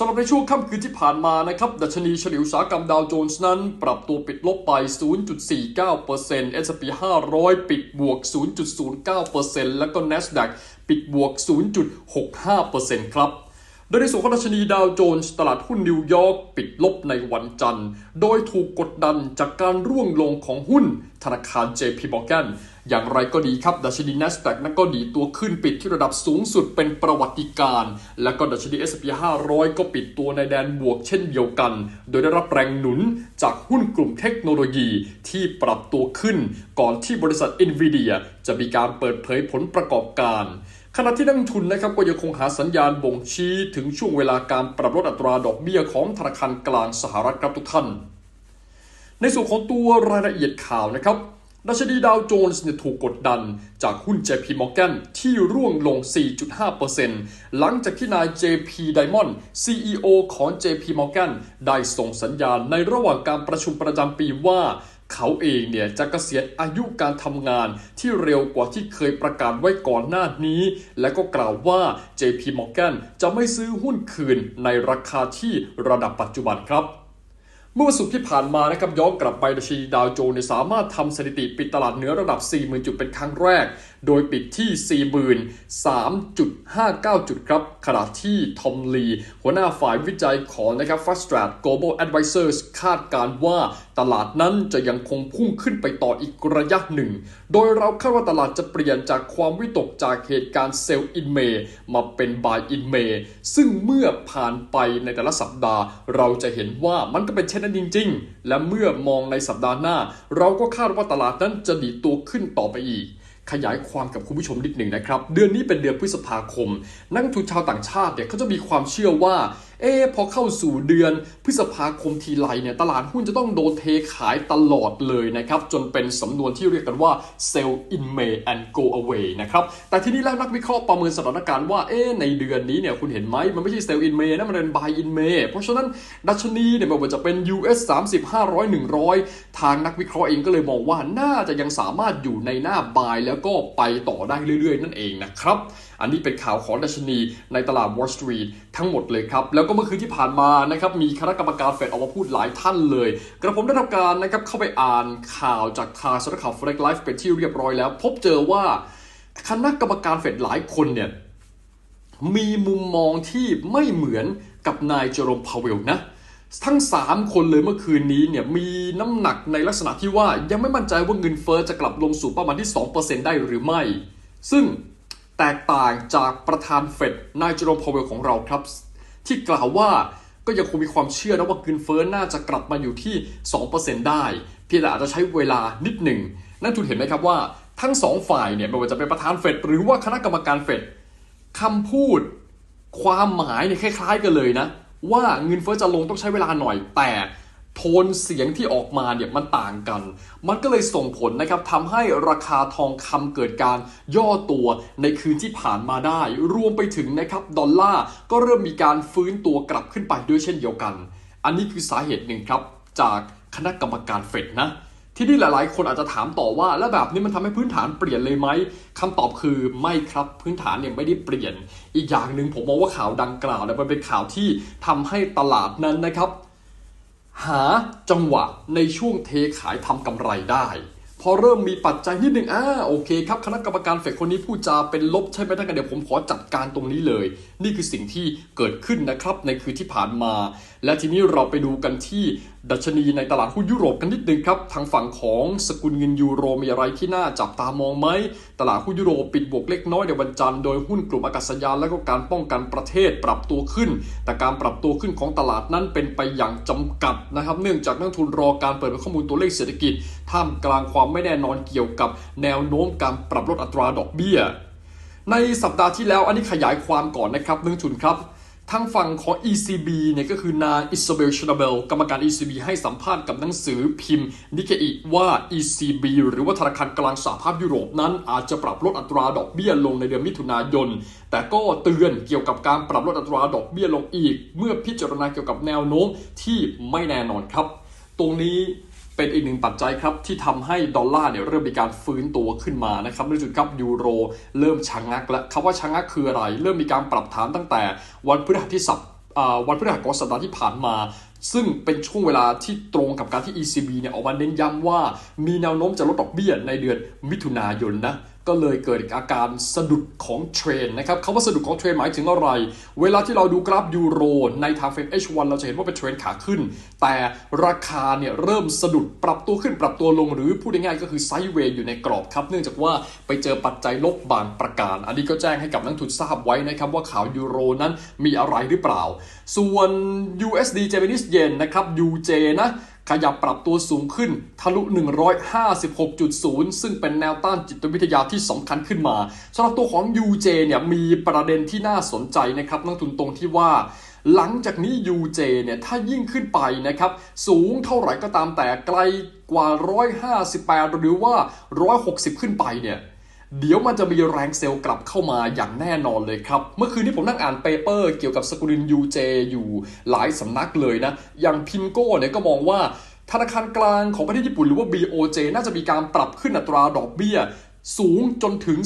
สำหรับในช่วงค่ำคืนที่ผ่านมานะครับ ดัชนีเฉลี่ยอุตสาหกรรมดาวโจนส์นั้น ปรับตัวปิดลบไป 0.49% S&P 500 ปิดบวก 0.09%แล้วก็ NASDAQ ปิดบวก 0.65%ครับ โดยในส่วนของดัชนีดาวโจนส์ตลาดหุ้นนิวยอร์กปิดลบในวันจันทร์ โดยถูกกดดันจากการร่วงลงของหุ้นธนาคาร JP Morgan อย่างไรก็ดีครับ ดัชนี NASDAQ นั้นก็ดีตัวขึ้นปิดที่ระดับสูงสุดเป็นประวัติการ์และก็ดัชนี S&P 500 ก็ปิดตัวในแดนบวกเช่นเดียวกัน โดยได้รับแรงหนุนจากหุ้นกลุ่มเทคโนโลยีที่ปรับตัวขึ้น ก่อนที่บริษัท NVIDIA จะมีการเปิดเผยผลประกอบการ ขณะที่นักทุนนะครับก็ยังคงหาสัญญาณบ่งชี้ถึงช่วงเวลาการปรับลดอัตราดอกเบี้ยของธนาคารกลางสหรัฐครับทุกท่าน ในส่วนของตัวรายละเอียดข่าวนะครับดัชนีดาวโจนส์เนี่ยถูกกดดันจากหุ้น JP Morgan ที่ร่วงลง 4.5%หลังจากที่นาย JP Diamond CEO ของ JP Morgan ได้ส่งสัญญาณในระหว่างการประชุมประจำปีว่า เขาเองเนี่ยจะเกษียณอายุการทำงานที่เร็วกว่าที่เคยประกาศไว้ก่อนหน้านี้ และก็กล่าวว่า JP Morgan จะไม่ซื้อหุ้นคืนในราคาที่ระดับปัจจุบันครับเมื่อวันศุกร์ที่ผ่านมานะครับย้อนกลับไปดัชนีดาวโจนส์เนี่ยสามารถทำสถิติปิดตลาดเหนือระดับ 40,000 จุดเป็นครั้งแรก โดยปิดที่ 43.59 จุดครับ ขณะที่ทอมลี หัวหน้าฝ่ายวิจัยของนะครับ Fast Strat Global Advisors คาดการณ์ว่าตลาดนั้นจะยังคงพุ่งขึ้นไปต่ออีกระยะหนึ่ง โดยเราคาดว่าตลาดจะเปลี่ยนจากความวิตกจากเหตุการณ์เซลล์อินเมย์มาเป็น buy in May ซึ่งเมื่อผ่านไปในแต่ละสัปดาห์ เราจะเห็นว่ามันก็เป็นเช่นนั้นจริง ๆ และเมื่อมองในสัปดาห์หน้า เราก็คาดว่าตลาดนั้นจะดีตัวขึ้นต่อไปอีก ขยายความกับคุณผู้ชมนิดหนึ่งนะครับ เดือนนี้เป็นเดือนพฤษภาคม นักทุนชาวต่างชาติเนี่ยเขาจะมีความเชื่อว่า เอ๊พอเข้าสู่เดือนพฤษภาคมทีไรเนี่ยตลาดหุ้นจะต้องโดนเทขายตลอดเลยนะครับจนเป็นสำนวนที่เรียกกันว่า sell in May and go away นะครับแต่ทีนี้แล้วนักวิเคราะห์ประเมินสถานการณ์ว่าเอ๊ในเดือนนี้เนี่ยคุณเห็นไหมมันไม่ใช่ sell in May นะมันเป็น buy in May เพราะฉะนั้นดัชนีเนี่ยไม่ว่าจะเป็น US 30 500 100 ทางนักวิเคราะห์เองก็เลยมองว่าน่าจะยังสามารถอยู่ในหน้า buy แล้วก็ไปต่อได้เรื่อยๆ นั่นเองนะครับ อันนี้เป็นข่าวของดัชนีในตลาด Wall Street ทั้งหมดเลยครับ แล้วก็เมื่อคืนที่ผ่านมานะครับมีคณะกรรมการเฟดออกมาพูดหลายท่านเลย กระผมได้ทำการนะครับเข้าไปอ่านข่าวจากทางสำนักข่าว f r e d Life เป็นที่เรียบร้อยแล้ว พบเจอว่าคณะกรรมการเฟดหลายคนเนี่ยมีมุมมองที่ไม่เหมือนกับนายเจอโรมพาวเวลนะทั้ง 3 คนเลยเมื่อคืนนี้เนี่ยมีน้ำหนักในลักษณะที่ว่ายังไม่มั่นใจว่าเงินเฟอ้อจะกลับลงสู่ป้าหมายที่ 2%ได้หรือไม่ ซึ่ง แตกต่างจากประธานเฟดนายจอโรมพาวเวลของเราครับ ที่กล่าวว่าก็ยังคงมีความเชื่อนะว่าเงินเฟ้อน่าจะกลับมาอยู่ที่ 2%ได้ เพียงแต่อาจจะใช้เวลานิดหนึ่ง นั่นทุนเห็นไหมครับว่า ทั้งสองฝ่ายเนี่ยไม่ว่าจะเป็นประธานเฟดหรือว่าคณะกรรมการเฟดคำพูด ความหมายเนี่ยคล้าย ๆ กันเลยนะ ว่าเงินเฟ้อจะลงต้องใช้เวลาหน่อยแต่ โทนเสียงที่ออกมาเนี่ยมันต่างกัน มันก็เลยส่งผลนะครับทำให้ราคาทองคำเกิดการย่อตัวในคืนที่ผ่านมาได้ รวมไปถึงนะครับดอลลาร์ก็เริ่มมีการฟื้นตัวกลับขึ้นไปด้วยเช่นเดียวกัน อันนี้คือสาเหตุหนึ่งครับ จากคณะกรรมการเฟดนะที่นี่หลาย ๆ คนอาจจะถามต่อว่า แล้วแบบนี้มันทำให้พื้นฐานเปลี่ยนเลยไหมคำตอบคือไม่ครับพื้นฐานเนี่ยไม่ได้เปลี่ยน อีกอย่างหนึ่งผมมองว่าข่าวดังกล่าวเนี่ยมันเป็นข่าวที่ทำให้ตลาดนั้นนะครับ หาจังหวะในช่วงเทขายทำกำไรได้ พอเริ่มมีปัจจัยนิดหนึ่งอ่าโอเคครับคณะกรรมการเฟดคนนี้พูดจาเป็นลบใช่ไหมท่านกันเดี๋ยวผมขอจัดการตรงนี้เลย นี่คือสิ่งที่เกิดขึ้นนะครับในคืนที่ผ่านมา และทีนี้เราไปดูกันที่ดัชนีในตลาดหุ้นยุโรปกันนิดนึงครับ ทางฝั่งของสกุลเงินยูโรมีอะไรที่น่าจับตามองไหม ตลาดหุ้นยุโรปปิดบวกเล็กน้อยในวันจันทร์โดยหุ้นกลุ่มอากาศยานและก็การป้องกันประเทศปรับตัวขึ้น แต่การปรับตัวขึ้นของตลาดนั้นเป็นไปอย่างจำกัดนะครับ เนื่องจากนักทุนรอการเปิดเผยข้อมูลตัวเลขเศรษฐกิจ ท่ามกลางความไม่แน่นอนเกี่ยวกับแนวโน้มการปรับลดอัตราดอกเบี้ย ในสัปดาห์ที่แล้วอันนี้ขยายความก่อนนะครับนักทุนครับ ทางฝั่งของ ECB เนี่ยก็คือนางอิซาเบลชนาเบลกรรมการ ECB ให้สัมภาษณ์กับหนังสือพิมพ์นิเคอิว่า ECB หรือว่าธนาคารกลางสหภาพยุโรปนั้นอาจจะปรับลดอัตราดอกเบี้ยลงในเดือนมิถุนายน แต่ก็เตือนเกี่ยวกับการปรับลดอัตราดอกเบี้ยลงอีก เมื่อพิจารณาเกี่ยวกับแนวโน้มที่ไม่แน่นอนครับ ตรงนี้ เป็นอีกหนึ่งปัจจัยครับที่ทำให้ดอลลาร์เนี่ยเริ่มมีการฟื้นตัวขึ้นมานะครับในจุดครับยูโรเริ่มชะงงักแล้วคำว่าชะงงักคืออะไร เริ่มมีการปรับฐานตั้งแต่วันพฤหัสที่สัปอ่าวันพฤหัสของสัปดาห์ที่ผ่านมาซึ่งเป็นช่วงเวลาที่ตรงกับการที่ ECB เนี่ยออกมาเน้นย้ำว่ามีแนวโน้มจะลดดอกเบี้ยในเดือนมิถุนายนนะ ก็เลยเกิดอาการสะดุดของเทรนนะครับคำว่าสะดุดของเทรนหมายถึงอะไร เวลาที่เราดูกราฟยูโรในทางเฟรม H1 เราจะเห็นว่าเป็นเทรนขาขึ้น แต่ราคาเนี่ยเริ่มสะดุดปรับตัวขึ้นปรับตัวลงหรือพูดง่ายๆก็คือไซด์เวย์อยู่ในกรอบครับ เนื่องจากว่าไปเจอปัจจัยลบบางประการ อันนี้ก็แจ้งให้กับนักทุนทราบไว้นะครับว่าข่าวยูโรนั้นมีอะไรหรือเปล่า ส่วน USD Japanese Yen นะครับ UJ นะ ขยับปรับตัวสูงขึ้นทะลุ 156.0 ซึ่งเป็นแนวต้านจิตวิทยาที่สำคัญขึ้นมาสำหรับตัวของ UJ เนี่ยมีประเด็นที่น่าสนใจนะครับนักทุนตรงที่ว่าหลังจากนี้ UJ เนี่ยถ้ายิ่งขึ้นไปนะครับสูงเท่าไหร่ก็ตามแต่ไกลกว่า 158 หรือว่า 160 ขึ้นไปเนี่ย เดี๋ยวมันจะมีแรงเซลล์กลับเข้ามาอย่างแน่นอนเลยครับ เมื่อคืนนี้ผมนั่งอ่านเปเปอร์เกี่ยวกับสกุลิน UJ อยู่หลายสำนักเลยนะ อย่างพิมโก้เนี่ยก็มองว่าธนาคารกลางของประเทศญี่ปุ่นหรือว่า BOJ น่าจะมีการปรับขึ้นอัตราดอกเบี้ยสูงจนถึง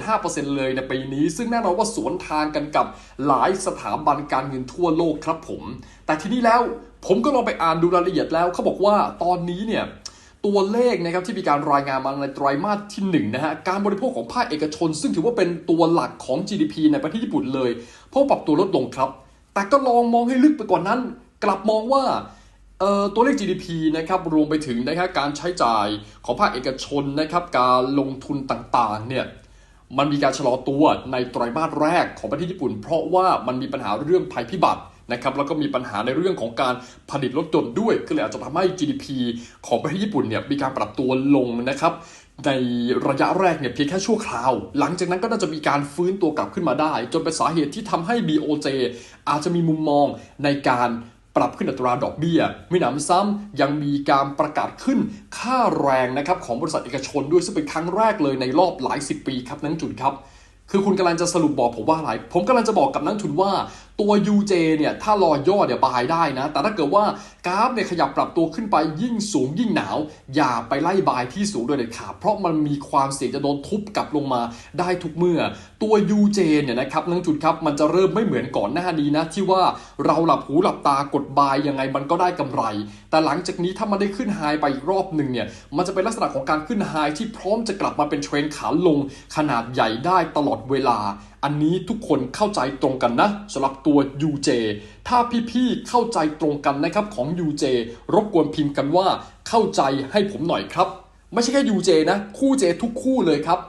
0.75%เลยในปีนี้ ซึ่งแน่นอนว่าสวนทางกันกับหลายสถาบันการเงินทั่วโลกครับผม แต่ทีนี้แล้วผมก็ลองไปอ่านดูรายละเอียดแล้วเขาบอกว่าตอนนี้เนี่ย ตัวเลขนะครับที่มีการรายงานมาในไตรมาสที่1นงนะฮะการบริโภคของภาคเอกชน ซึ่งถือว่าเป็นตัวหลักของ GDP ในประเทศญี่ปุ่นเลยเพราะปรับตัวลดลงครับ แต่ก็ลองมองให้ลึกไปกว่านั้น กลับมองว่าตัวเลข GDP นะครับรวมไปถึงนะครับการใช้จ่ายของภาคเอกชนนะครับการลงทุนต่างๆเนี่ยมันมีการชะลอตัวในไตรมาสแรกของประเทศญี่ปุ่น เพราะว่ามันมีปัญหาเรื่องภัยพิบัติ นะครับแล้วก็มีปัญหาในเรื่องของการผลิตรถยนต์ด้วย ก็เลยอาจจะทำให้ GDP ของประเทศญี่ปุ่นเนี่ยมีการปรับตัวลงนะครับในระยะแรกเนี่ยเพียงแค่ชั่วคราว หลังจากนั้นก็น่าจะมีการฟื้นตัวกลับขึ้นมาได้ จนเป็นสาเหตุที่ทำให้ BOJ อาจจะมีมุมมองในการปรับขึ้นอัตราดอกเบี้ยไม่หนำซ้ำยังมีการประกาศขึ้นค่าแรงนะครับของบริษัทเอกชนด้วยซึ่งเป็นครั้งแรกเลยในรอบหลายสิบปีครับนักจุนครับ คือคุณกำลังจะสรุปบอกผมว่าอะไร ผมกำลังจะบอกกับนักทุนว่าตัว UJ เนี่ยถ้ารอย่อเนี่ยบายได้นะ แต่ถ้าเกิดว่ากราฟเนี่ยขยับปรับตัวขึ้นไปยิ่งสูงยิ่งหนาว อย่าไปไล่บายที่สูงโดยเด็ดขาดเพราะมันมีความเสี่ยงจะโดนทุบกลับลงมาได้ทุกเมื่อ ตัว UJ เนี่ยนะครับนักทุนครับมันจะเริ่มไม่เหมือนก่อนหน้านี้นะที่ว่าเราหลับหูหลับตากดบายยังไงมันก็ได้กำไร แต่หลังจากนี้ถ้ามันได้ขึ้นไฮไปอีกรอบหนึ่งเนี่ยมันจะเป็นลักษณะของการขึ้นไฮที่พร้อมจะกลับมาเป็นเทรนขาลงขนาดใหญ่ได้ตลอดเวลา อันนี้ทุกคนเข้าใจตรงกันนะสำหรับตัว UJ ถ้าพี่ๆเข้าใจตรงกันนะครับของ UJ รบกวนพิมพ์กันว่าเข้าใจให้ผมหน่อยครับ ไม่ใช่แค่ UJ นะ คู่ J ทุกคู่เลยครับ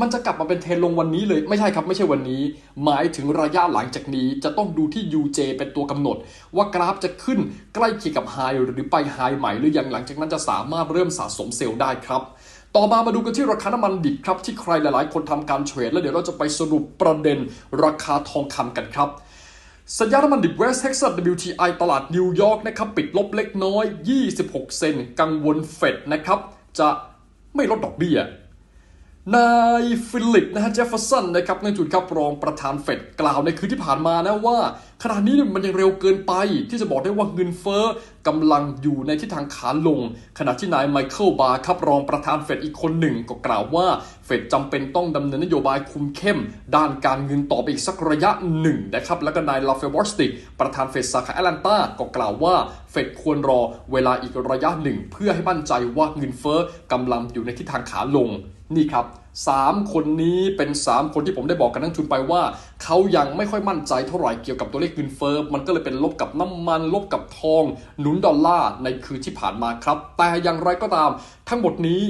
มันจะกลับมาเป็นเทรนลงวันนี้เลยไม่ใช่ครับไม่ใช่วันนี้ หมายถึงระยะหลังจากนี้จะต้องดูที่ UJ เป็นตัวกำหนด ว่ากราฟจะขึ้นใกล้เคียงกับไฮหรือไปไฮใหม่หรือยังหลังจากนั้นจะสามารถเริ่มสะสมเซลล์ได้ครับ ต่อมามาดูกันที่ราคาน้ำมันดิบครับ ที่ใครหลายๆ คนทำการเทรด แล้วเดี๋ยวเราจะไปสรุปประเด็นราคาทองคำกันครับสัญญาณน้ำมันดิบเวสเท็กซัส WTI ตลาดนิวยอร์กนะครับปิดลบเล็กน้อย 26 เซนกังวลเฟดนะครับจะไม่ลดดอกเบี้ย นายฟิลิปนะฮะเจฟเฟอร์สันนะครับในจุดครับรองประธานเฟดกล่าวในคืนที่ผ่านมานะว่า ขณะนี้มันยังเร็วเกินไป ที่จะบอกได้ว่าเงินเฟ้อกำลังอยู่ในทิศทางขาลง ขณะที่นายไมเคิลบาร์ครับรองประธานเฟดอีกคนหนึ่ง ก็กล่าวว่าเฟดจำเป็นต้องดำเนินนโยบายคุมเข้ม ด้านการเงินต่อไปอีกสักระยะหนึ่งนะครับแล้วก็นายลาเฟลบอสติกประธานเฟดสาขาแอตแลนตาก็กล่าวว่าเฟดควรรอเวลาอีกระยะหนึ่ง เพื่อให้มั่นใจว่าเงินเฟ้อกำลังอยู่ในทิศทางขาลง นี่ครับสามคนนี้เป็น 3 คนที่ผมได้บอกกับนักทุนไปว่า เขายังไม่ค่อยมั่นใจเท่าไหร่เกี่ยวกับตัวเลขเงินเฟ้อมันก็เลยเป็นลบกับน้ำมัน ลบกับทอง หนุนดอลลาร์ในคืนที่ผ่านมาครับ แต่อย่างไรก็ตาม ทั้งหมดนี้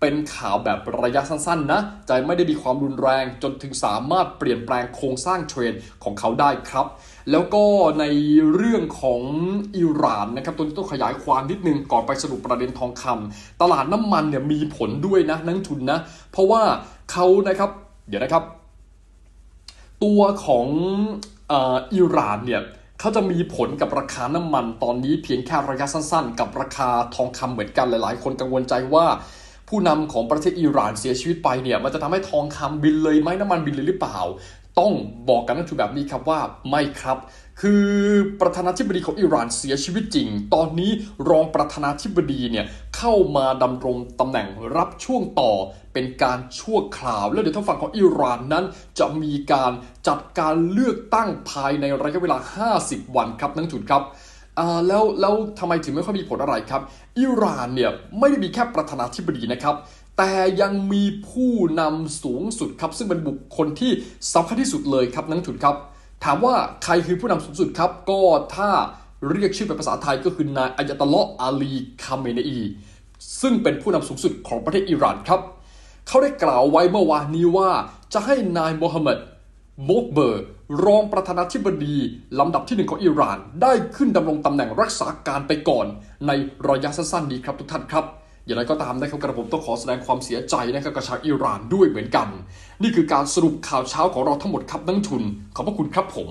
เป็นข่าวแบบระยะสั้นๆนะจะไม่ได้มีความรุนแรงจนถึงสามารถเปลี่ยนแปลงโครงสร้างเทรนของเขาได้ครับ แล้วก็ในเรื่องของอิหร่านนะครับตัวนี้ต้องขยายความนิดนึงก่อนไปสรุปประเด็นทองคำตลาดน้ำมันเนี่ยมีผลด้วยนะนักทุนนะ เพราะว่าเขานะครับ เดี๋ยวนะครับ ตัวของอ่ออิหร่านเนี่ยเขาจะมีผลกับราคาน้ำมันตอนนี้เพียงแค่ระยะสั้นๆ กับราคาทองคำเหมือนกันหลาย ๆ คนกังวลใจว่าผู้นำของประเทศอิหร่านเสียชีวิตไปเนี่ยมันจะทำให้ทองคำบินเลยไหมน้ำมันบินเลยหรือเปล่า ต้องบอกกับนักทุนแบบนี้ครับว่าไม่ครับ คือประธานาธิบดีของอิหร่านเสียชีวิตจริง ตอนนี้รองประธานาธิบดีเนี่ยเข้ามาดำรงตำแหน่งรับช่วงต่อเป็นการชั่วคราว แล้วเดี๋ยวทางฝั่งของอิหร่านนั้น จะมีการจัดการเลือกตั้งภายในระยะเวลา 50 วันครับนักทุนครับอ่าแล้วแล้วทำไมถึงไม่ค่อยมีผลอะไรครับ อิหร่านเนี่ยไม่ได้มีแค่ประธานาธิบดีนะครับ แต่ยังมีผู้นำสูงสุดครับ ซึ่งเป็นบุคคลที่สำคัญที่สุดเลยครับนักทุนครับ ถามว่าใครคือผู้นำสูงสุดครับ ก็ถ้าเรียกชื่อเป็นภาษาไทยก็คือนายอายาตอลลอฮ์อาลีคาเมเนอี ซึ่งเป็นผู้นำสูงสุดของประเทศอิหร่านครับ เขาได้กล่าวไว้เมื่อวานนี้ว่าจะให้นายโมฮัมหมัดโมกเบอร์รองประธานาธิบดีลำดับที่หนึ่งของอิหร่าน ได้ขึ้นดำรงตำแหน่งรักษาการไปก่อน ในระยะสั้นๆนี้ครับทุกท่านครับ อย่างไรก็ตามนะครับกระผมต้องขอแสดงความเสียใจนะครับกับชาวอิหร่านด้วยเหมือนกัน นี่คือการสรุปข่าวเช้าของเราทั้งหมดครับนักทุน ขอบพระคุณครับผม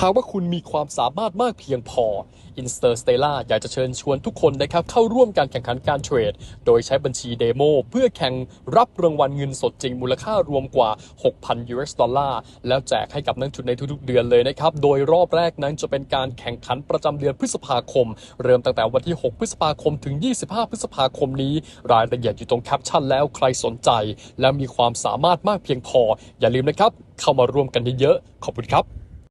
หากว่าคุณมีความสามารถมากเพียงพอ Interstellar อยากจะเชิญชวนทุกคนนะครับเข้าร่วมการแข่งขันการเทรด โดยใช้บัญชีเดโมเพื่อแข่งรับรางวัลเงินสดจริงมูลค่ารวมกว่า 6,000 US ดอลลาร์ แล้วแจกให้กับนักทุนในทุกๆเดือนเลยนะครับ โดยรอบแรกนั้นจะเป็นการแข่งขันประจำเดือนพฤษภาคม เริ่มตั้งแต่วันที่ 6 พฤษภาคมถึง 25 พฤษภาคมนี้ รายละเอียดอยู่ตรงแคปชั่นแล้วใครสนใจ และมีความสามารถมากเพียงพอ อย่าลืมนะครับเข้ามาร่วมกันเยอะๆขอบคุณครับ